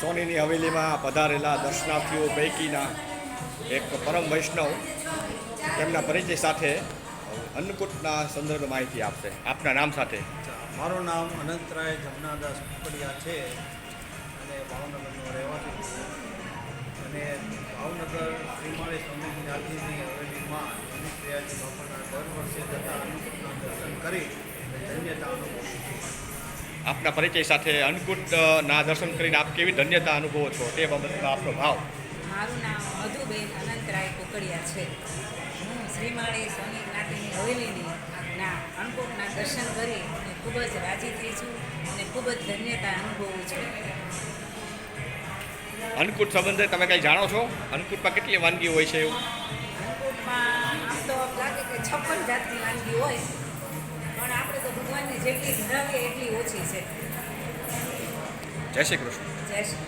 સોનીની હવેલીમાં પધારેલા દર્શનાર્થીઓ પૈકીના એક પરમ વૈષ્ણવ તેમના પરિચય સાથે અન્નકૂટના સંદર્ભે માહિતી આપશે. આપના નામ સાથે. મારું નામ અનંતરાય જમનાદાસ કુકડિયા છે અને ભાવનગરનો રહેવાસી અને ભાવનગર શ્રીમાળી સ્વામી જ્ઞાતિની હવેલીમાં દર વર્ષે જતા અન્નકૂટના દર્શન કરી ધન્યતા અનુભવું આપના પરિચય સાથે અન્નકૂટના દર્શન કરીને આપ કેવી ધન્યતા અનુભવો છો તે બાબતનો આપનો ભાવ. મારું નામ મધુબેન અનંતરાય કુકડિયા છે. હું શ્રીમાળી સોની જ્ઞાતિની હવેલીની ના અન્નકૂટના દર્શન કરી અને ખૂબ જ રાજી થઈ છું અને ખૂબ જ ધન્યતા અનુભવું છું. અન્નકૂટ સંબંધે તમે કંઈ જાણો છો? અન્નકૂટમાં કેટલી વાનગી હોય છે એવું? અન્નકૂટમાં આમ તો લાગે કે છપ્પન જાતની વાનગી હોય. પણ આપણે તો ભગવાનની જેટલી ધરાવીએ એટલી ઓછી છે. જય શ્રી કૃષ્ણ. જય શ્રી